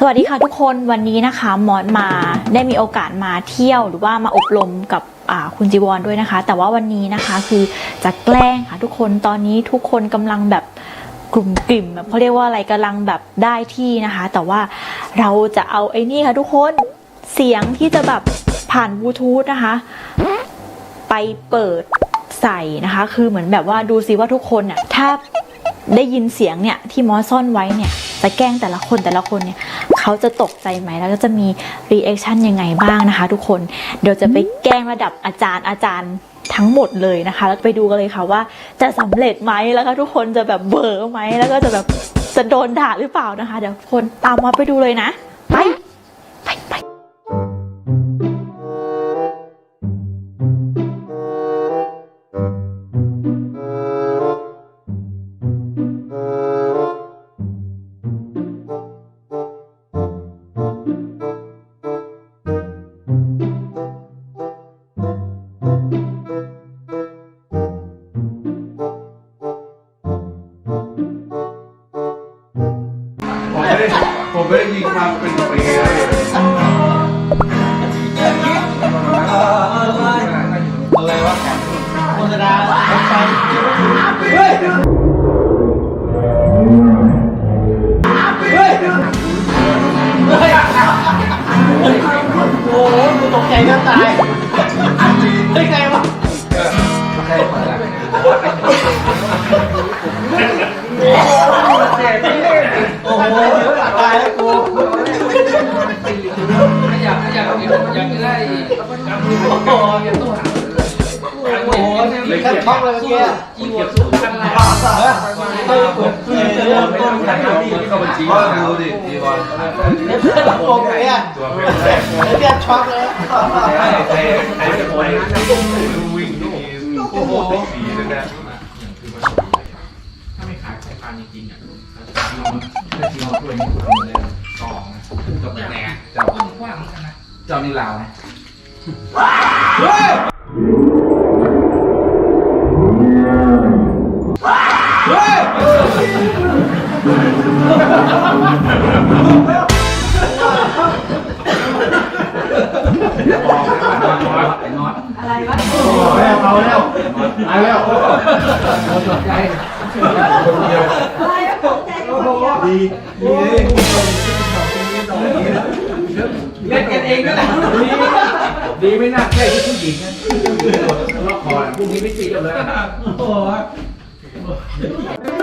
สวัสดีค่ะทุกคนวันนี้นะคะมอสมาได้มีโอกาสมาเที่ยวหรือว่ามาอบรมกับคุณจีวรด้วยนะคะ แต่ว่าวันนี้นะคะคือจะแกล้งค่ะทุกคนตอนนี้ทุกคนกำลังแบบ กลุ่มกลิ่มแบบเขาเรียกว่าอะไรกำลังแบบได้ที่นะคะ แต่ว่าเราจะเอาไอ้นี่ค่ะทุกคนเสียงที่จะแบบผ่านบลูทูธนะคะ ไปเปิดใส่นะคะ คือเหมือนแบบว่าดูซิว่าทุกคนน่ะถ้า ได้ยินเสียงเนี่ยที่มอสซ่อนไว้เนี่ยจะแกล้งแต่ละคนแต่ละคนเนี่ยเขาจะตกใจไหมแล้วก็จะมีรีแอคชั่นยังไงบ้างนะคะ ทุกคนเดี๋ยวจะไปแกล้งระดับอาจารย์อาจารย์ทั้งหมดเลยนะคะ แล้วไปดูกันเลยค่ะว่าจะสำเร็จไหมแล้วก็ทุกคนจะแบบเบอร์ไหมแล้วก็จะแบบจะโดนด่าหรือเปล่านะคะ เดี๋ยวคนตามมาไปดูเลยนะไป ตกใจแทบตายเฮ้ยใครวะใช่มาแล้วโอ้โหตายแล้วกูอยากอยากอยากได้โอ้โหโอ้โหแค่ช็อกเลยเมื่อกี้จีวรสุดพันแหละเฮ้ยกูเฮ้ยเรื่องต้นขายดีเข้าบัญชีว่าดูดิจีวอนเพื่อนโกงเลยอะ ตัวเป็นแรกแล้วแกช็อกเลยใช่ใช่ไอ้คนดูวิ่งดูโอ้โหปีนึงนะถ้าไม่ขายสายพานจริงๆอะถ้าจีวรถ้วยนี่คุณเลยกองนะกับแหนเจ้ากว้างกันนะเจ้านี่ลาวนะไอ้น็อตแล้วเอาแล้วเอาแล้วดีดีเลยเล่นกันเองนั่นแหละดีไม่น่าใช่ที่ผู้หญิงนะล็อกคอพวกนี้ไม่ตีกันเลยโอ้โห